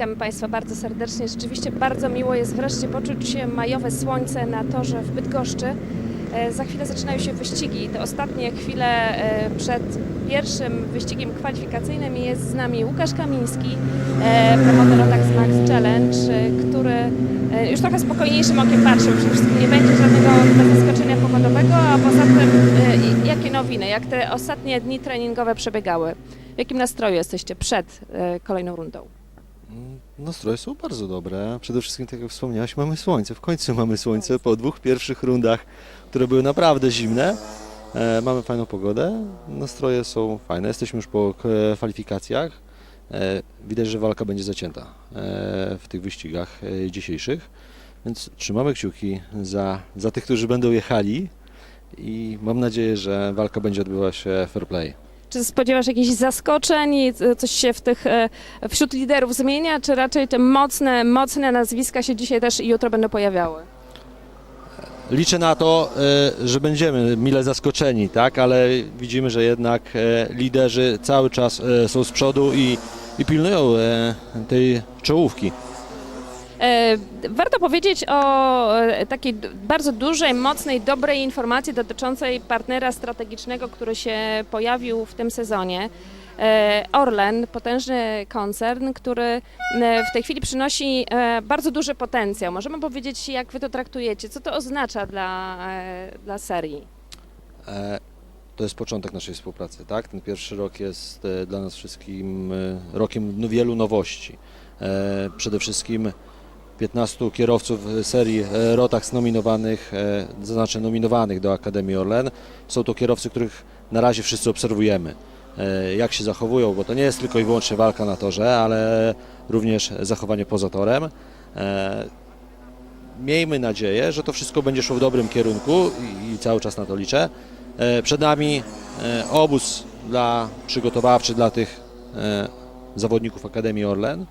Witamy Państwa bardzo serdecznie. Rzeczywiście bardzo miło jest wreszcie poczuć majowe słońce na torze w Bydgoszczy. E, Za chwilę zaczynają się wyścigi. Te ostatnie chwile e, przed pierwszym wyścigiem kwalifikacyjnym jest z nami Łukasz Kamiński, e, promotor Rotax Max Challenge, który już trochę spokojniejszym okiem patrzył. Przede wszystkim nie będzie żadnego zaskoczenia pogodowego, a poza tym jakie nowiny, jak te ostatnie dni treningowe przebiegały? W jakim nastroju jesteście przed kolejną rundą? Nastroje są bardzo dobre. Przede wszystkim, tak jak wspomniałaś, mamy słońce. W końcu mamy słońce po dwóch pierwszych rundach, które były naprawdę zimne. E, mamy fajną pogodę. Nastroje są fajne. Jesteśmy już po kwalifikacjach. E, widać, że walka będzie zacięta e, w tych wyścigach e, dzisiejszych. Więc trzymamy kciuki za, za tych, którzy będą jechali i mam nadzieję, że walka będzie odbywała się fair play. Czy spodziewasz jakichś zaskoczeń, i coś się w tych, e, wśród liderów zmienia, czy raczej te mocne, mocne nazwiska się dzisiaj też i jutro będą pojawiały? Liczę na to, e, że będziemy mile zaskoczeni, tak? ale widzimy, że jednak e, liderzy cały czas są z przodu i, i pilnują tej czołówki. E, Warto powiedzieć o e, takiej bardzo dużej, mocnej, dobrej informacji dotyczącej partnera strategicznego, który się pojawił w tym sezonie. E, Orlen, potężny koncern, który w tej chwili przynosi bardzo duży potencjał. Możemy powiedzieć, jak wy to traktujecie? Co to oznacza dla, dla serii? To jest początek naszej współpracy, tak? Ten pierwszy rok jest dla nas wszystkim rokiem wielu nowości. Przede wszystkim 15 kierowców serii e, Rotax nominowanych, e, znaczy nominowanych do Akademii Orlen. Są to kierowcy, których na razie wszyscy obserwujemy. e, Jak się zachowują, bo to nie jest tylko i wyłącznie walka na torze, ale również zachowanie poza torem. Miejmy nadzieję, że to wszystko będzie szło w dobrym kierunku i, cały czas na to liczę. Przed nami obóz dla przygotowawczy dla tych zawodników Akademii Orlen.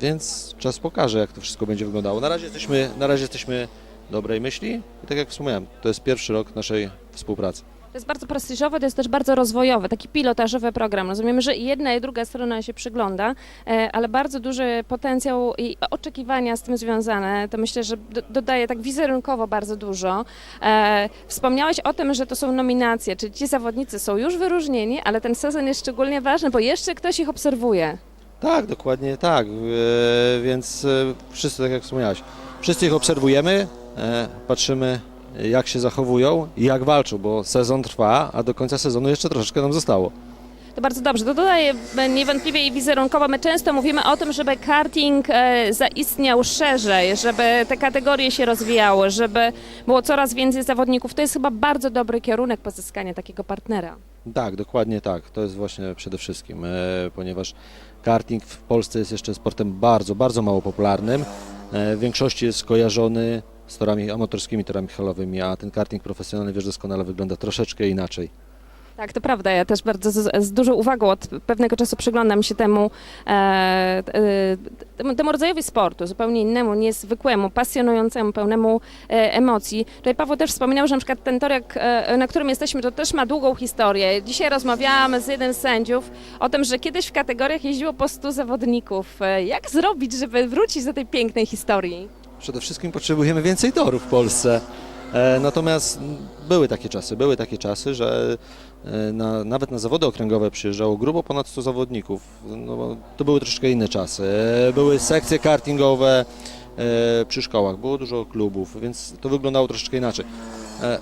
Więc czas pokaże, jak to wszystko będzie wyglądało. Na razie jesteśmy, na razie jesteśmy dobrej myśli i tak jak wspomniałem, to jest pierwszy rok naszej współpracy. To jest bardzo prestiżowe, to jest też bardzo rozwojowy, taki pilotażowy program. Rozumiemy, że jedna i druga strona się przygląda, e, ale bardzo duży potencjał i oczekiwania z tym związane. To myślę, że do- dodaje tak wizerunkowo bardzo dużo. E, Wspomniałeś o tym, że to są nominacje, czyli ci zawodnicy są już wyróżnieni, ale ten sezon jest szczególnie ważny, bo jeszcze ktoś ich obserwuje. Tak, dokładnie tak. E, więc e, wszyscy, tak jak wspomniałeś, wszyscy ich obserwujemy, e, patrzymy jak się zachowują i jak walczą, bo sezon trwa, a do końca sezonu jeszcze troszeczkę nam zostało. To bardzo dobrze. To dodaje niewątpliwie i wizerunkowo. My często mówimy o tym, żeby karting zaistniał szerzej, żeby te kategorie się rozwijały, żeby było coraz więcej zawodników. To jest chyba bardzo dobry kierunek pozyskania takiego partnera. Tak, dokładnie tak. To jest właśnie przede wszystkim, e, ponieważ karting w Polsce jest jeszcze sportem bardzo, bardzo mało popularnym. E, w większości jest kojarzony z torami amatorskimi, torami halowymi, a ten karting profesjonalny, wiesz doskonale, wygląda troszeczkę inaczej. Tak, to prawda. Ja też bardzo z, z dużą uwagą od pewnego czasu przyglądam się temu, e, e, temu, rodzajowi sportu, zupełnie innemu, niezwykłemu, pasjonującemu, pełnemu e, emocji. Tutaj Paweł też wspominał, że na przykład ten tor, e, na którym jesteśmy, to też ma długą historię. Dzisiaj rozmawiałam z jednym z sędziów o tym, że kiedyś w kategoriach jeździło po 100 zawodników. E, Jak zrobić, żeby wrócić do tej pięknej historii? Przede wszystkim potrzebujemy więcej torów w Polsce. E, Natomiast były takie czasy, były takie czasy, że e, na, nawet na zawody okręgowe przyjeżdżało grubo ponad 100 zawodników. No, to były troszeczkę inne czasy. E, Były sekcje kartingowe przy szkołach, było dużo klubów, więc to wyglądało troszeczkę inaczej.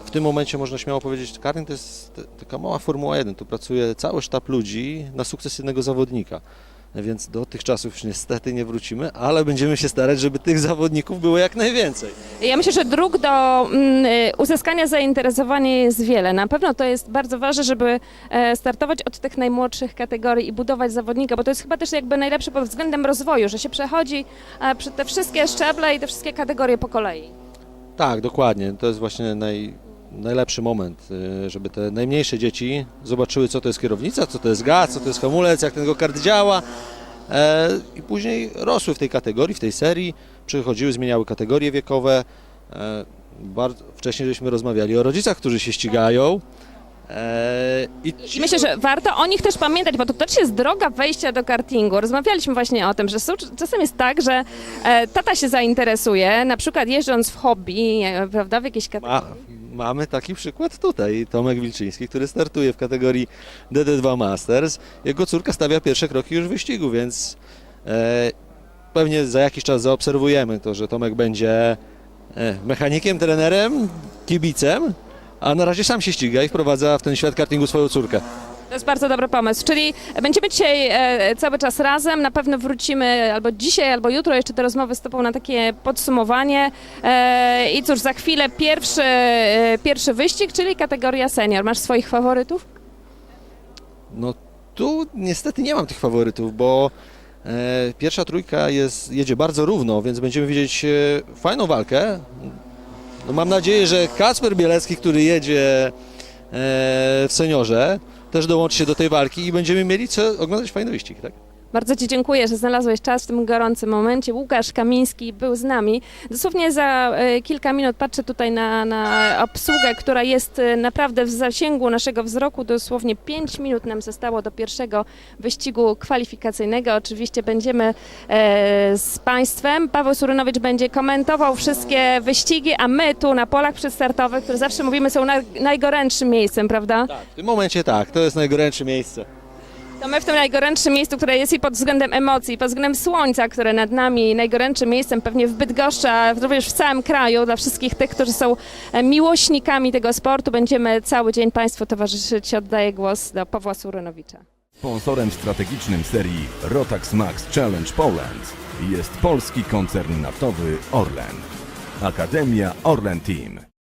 W tym momencie można śmiało powiedzieć, że karting to jest taka mała Formuła 1. Tu pracuje cały sztab ludzi na sukces jednego zawodnika. Więc do tych czasów już niestety nie wrócimy, ale będziemy się starać, żeby tych zawodników było jak najwięcej. Ja myślę, że dróg do mm, y, uzyskania zainteresowania jest wiele. Na pewno to jest bardzo ważne, żeby e, startować od tych najmłodszych kategorii i budować zawodnika, bo to jest chyba też jakby najlepsze pod względem rozwoju, że się przechodzi e, przez te wszystkie szczeble i te wszystkie kategorie po kolei. Tak, dokładnie. To jest właśnie naj, najlepszy moment, y, żeby te najmniejsze dzieci zobaczyły, co to jest kierownica, co to jest gaz, co to jest hamulec, jak ten go-kart działa. E, I później rosły w tej kategorii, w tej serii, przychodziły, zmieniały kategorie wiekowe. E, bardzo, wcześniej żeśmy rozmawiali o rodzicach, którzy się ścigają. E, I, I myślę, że warto o nich też pamiętać, bo to też jest droga wejścia do kartingu. Rozmawialiśmy właśnie o tym, że są, czasem jest tak, że e, tata się zainteresuje, na przykład jeżdżąc w hobby, e, prawda, w jakiejś kategorii. Ma, mamy taki przykład tutaj. Tomek Wilczyński, który startuje w kategorii DD2 Masters. Jego córka stawia pierwsze kroki już w wyścigu, więc e, pewnie za jakiś czas zaobserwujemy to, że Tomek będzie e, mechanikiem, trenerem, kibicem, a na razie sam się ściga i wprowadza w ten świat kartingu swoją córkę. Jest bardzo dobry pomysł, czyli będziemy dzisiaj e, cały czas razem, na pewno wrócimy albo dzisiaj, albo jutro jeszcze te rozmowy z Tobą na takie podsumowanie e, i cóż, za chwilę pierwszy, e, pierwszy wyścig, czyli kategoria senior. Masz swoich faworytów? No tu niestety nie mam tych faworytów, bo e, pierwsza trójka jest, jedzie bardzo równo, więc będziemy widzieć e, fajną walkę. No, mam nadzieję, że Kacper Bielecki, który jedzie e, w seniorze, też dołączy się do tej walki i będziemy mieli co oglądać fajny wyścig, tak? Bardzo Ci dziękuję, że znalazłeś czas w tym gorącym momencie. Łukasz Kamiński był z nami. Dosłownie za e, kilka minut patrzę tutaj na, na obsługę, która jest e, naprawdę w zasięgu naszego wzroku. Dosłownie 5 minut nam zostało do pierwszego wyścigu kwalifikacyjnego. Oczywiście będziemy e, z Państwem. Paweł Surynowicz będzie komentował wszystkie wyścigi, a my tu na polach przedstartowych, które zawsze mówimy są naj, najgorętszym miejscem, prawda? W tym momencie tak, to jest najgorętsze miejsce. To my w tym najgorętszym miejscu, które jest i pod względem emocji, pod względem słońca, które nad nami, najgorętszym miejscem pewnie w Bydgoszczy, a również w całym kraju, dla wszystkich tych, którzy są e, miłośnikami tego sportu, będziemy cały dzień Państwu towarzyszyć. Oddaję głos do Pawła Surynowicza. Sponsorem strategicznym serii Rotax Max Challenge Poland jest polski koncern naftowy Orlen. Akademia Orlen Team.